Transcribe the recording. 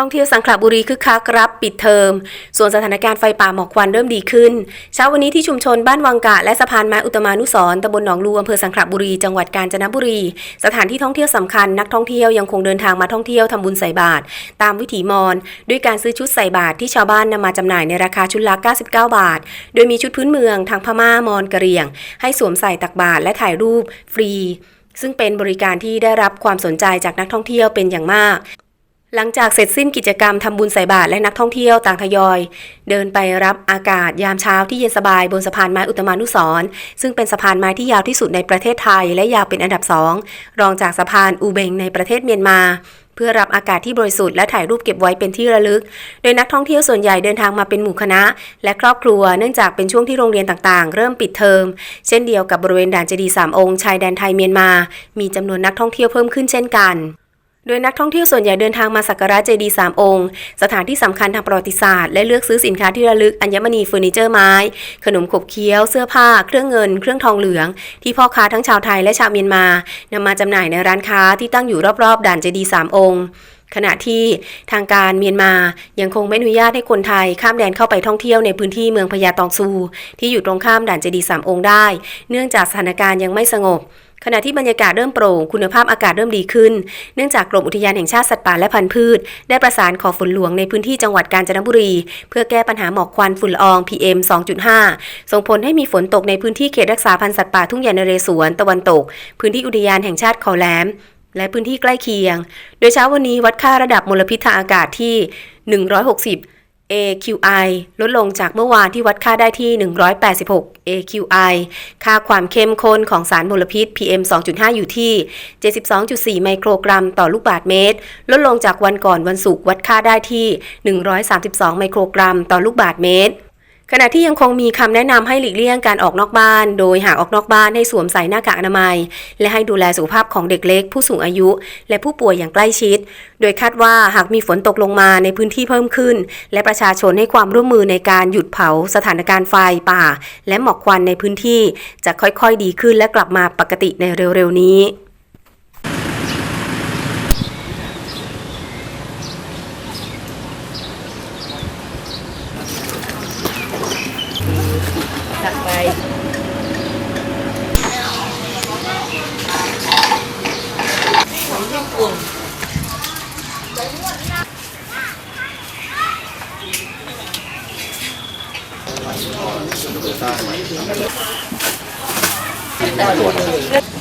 ท่องเที่ยวสังขละบุรีคึกคักรับปิดเทอม ส่วนสถานการณ์ไฟป่าหมอกควันเริ่มดีขึ้น เช้าวันนี้ที่ชุมชนบ้านวังกะ และสะพานไม้อุตมานุสร์ตำบลหนองลูอำเภอสังขละบุรี จังหวัดกาญจนบุรี สถานที่ท่องเที่ยวสำคัญนักท่องเที่ยวยังคงเดินทางมาท่องเที่ยวทำบุญใส่บาตรตามวิถีมอญด้วยการซื้อชุดใส่บาตรที่ชาวบ้านนำมาจำหน่ายในราคาชุดละ99 บาท โดยมีชุดพื้นเมืองทางพม่ามอญกะเหรี่ยง ให้สวมใส่ตักบาตรและถ่ายรูปฟรีซึ่งเป็นบริการที่ได้รับความสนใจจากนักท่องเที่ยวเป็นอย่างมาก หลังจากเสร็จสิ้นกิจกรรมทำบุญใส่บาตรและนักท่องเที่ยวต่างทยอย เดินไปรับอากาศยามเช้าที่เย็นสบายบนสะพานไม้อุตมานุสรซึ่งเป็นสะพานไม้ที่ยาวที่สุดในประเทศไทย และยาวเป็นอันดับสองรองจากสะพานอูเบงในประเทศเมียนมา เพื่อรับอากาศที่บริสุทธิ์และถ่ายรูปเก็บไว้เป็นที่ระลึก โดยนักท่องเที่ยวส่วนใหญ่เดินทางมาเป็นหมู่คณะ และครอบครัวเนื่องจากเป็นช่วงที่โรงเรียนต่างๆ เริ่มปิดเทอม เช่นเดียวกับบริเวณด่านเจดีย์สามองค์ชายแดนไทยเมียนมา มีจำนวนนักท่องเที่ยวเพิ่มขึ้นเช่นกัน โดยนักท่องเที่ยวส่วนใหญ่เดินทางมาสักการะเจดีย์สามองค์ สถานที่สำคัญทางประวัติศาสตร์และเลือกซื้อสินค้าที่ระลึกอัญมณีเฟอร์นิเจอร์ไม้ ขนมขบเคี้ยว เสื้อผ้า เครื่องเงิน เครื่องทองเหลือง ที่พ่อค้าทั้งชาวไทยและชาวเมียนมานำมาจำหน่ายในร้านค้าที่ตั้งอยู่รอบๆ ด่านเจดีย์สามองค์ ขณะที่ทางการเมียนมายังคงไม่อนุญาตให้คนไทยข้ามแดนเข้าไปท่องเที่ยวในพื้นที่เมืองพญาตองซู ที่อยู่ตรงข้ามด่านเจดีสามองค์ได้ เนื่องจากสถานการณ์ยังไม่สงบ ขณะที่บรรยากาศเริ่มโปร่งคุณภาพอากาศเริ่มดีขึ้น เนื่องจากกรมอุทยานแห่งชาติสัตว์ป่าและพันธุ์พืช ได้ประสานขอฝนหลวงในพื้นที่จังหวัดกาญจนบุรี เพื่อแก้ปัญหาหมอกควันฝุ่นละออง PM 2.5 ส่งผลให้มีฝนตกในพื้นที่เขตรักษาพันธุ์สัตว์ป่าทุ่งใหญ่นเรศวรตะวันตก พื้นที่อุทยานแห่งชาติเขาแหลม และพื้นที่ใกล้เคียง โดยเช้าวันนี้วัดค่าระดับมลพิษทางอากาศที่ 160 AQI ลดลงจากเมื่อวานที่วัดค่าได้ที่ 186 AQI ค่าความเข้มข้นของสารมลพิษ PM 2.5 อยู่ที่ 72.4 ไมโครกรัมต่อลูกบาศก์เมตร ลดลงจากวันก่อนวันศุกร์วัดค่าได้ที่ 132 ไมโครกรัมต่อลูกบาศก์เมตร ขณะที่ยังคงมีคำแนะนำให้หลีกเลี่ยงการออกนอกบ้าน โดยหากออกนอกบ้านให้สวมใส่หน้ากากอนามัย และให้ดูแลสุขภาพของเด็กเล็ก ผู้สูงอายุ และผู้ป่วยอย่างใกล้ชิด โดยคาดว่าหากมีฝนตกลงมาในพื้นที่เพิ่มขึ้น และประชาชนให้ความร่วมมือในการหยุดเผาสถานการณ์ไฟป่า และหมอกควันในพื้นที่ จะค่อยๆ ดีขึ้นและกลับมาปกติในเร็วๆนี้ เ